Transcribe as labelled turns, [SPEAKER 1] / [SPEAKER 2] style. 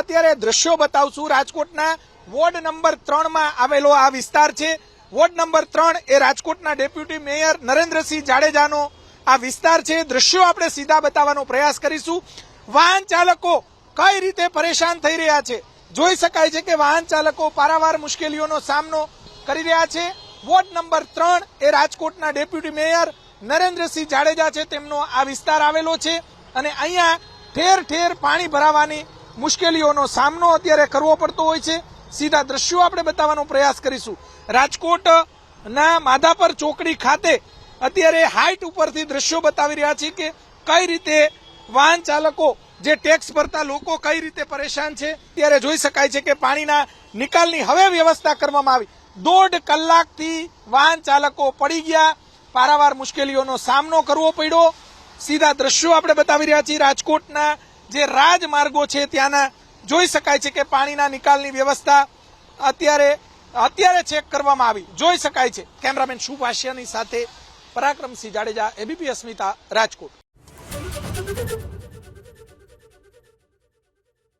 [SPEAKER 1] અત્યારે દ્રશ્યો બતાવશું રાજકોટના વોર્ડ નંબર ત્રણમાં આવેલો આ વિસ્તાર છે. વોર્ડ નંબર ત્રણ એ રાજકોટના ડેપ્યુટી મેયર નરેન્દ્રસિંહ જાડેજાનો આ વિસ્તાર છે. દ્રશ્યો આપણે સીધા બતાવવાનો પ્રયાસ કરીશું. વાહન ચાલકો કઈ રીતે પરેશાન થઈ રહ્યા છે? જોઈ શકાય છે કે વાહન ચાલકો પારાવાર મુશ્કેલીઓનો સામનો કરી રહ્યા છે. વોર્ડ નંબર ત્રણ એ રાજકોટના ડેપ્યુટી મેયર નરેન્દ્રસિંહ જાડેજા છે. તેમનો આ વિસ્તાર આવેલો છે અને અહીંયા ઠેર ઠેર પાણી ભરાવાની મુશ્કેલીઓનો સામનો અત્યારે કરવો પડતો હોય છે. સીધા દ્રશ્યો આપણે બતાવવાનો પ્રયાસ કરીશું. રાજકોટના માધાપર ચોકડી ખાતે અત્યારે હાઈટ ઉપરથી દ્રશ્યો બતાવી રહ્યા છે કે કઈ રીતે વાહન ચાલકો, જે ટેક્સ ભરતા લોકો કઈ રીતે પરેશાન છે. ત્યારે જોઈ શકાય છે કે પાણીના નિકાલની હવે વ્યવસ્થા કરવામાં આવી. દોઢ કલાકથી વાહન ચાલકો પડી ગયા. પારાવાર મુશ્કેલીઓનો સામનો કરવો પડ્યો. સીધા દ્રશ્યો આપણે બતાવી રહ્યા છીએ રાજકોટના જે રાજમાર્ગો છે ત્યાંના, જોઈ શકાય છે કે પાણીના નિકાલની વ્યવસ્થા અત્યારે અત્યારે ચેક કરવામાં આવી. જોઈ શકાય છે. કેમેરામેન શુભ સાથે પરાક્રમસિંહ જાડેજા, એબીપી અસ્મિતા, રાજકોટ.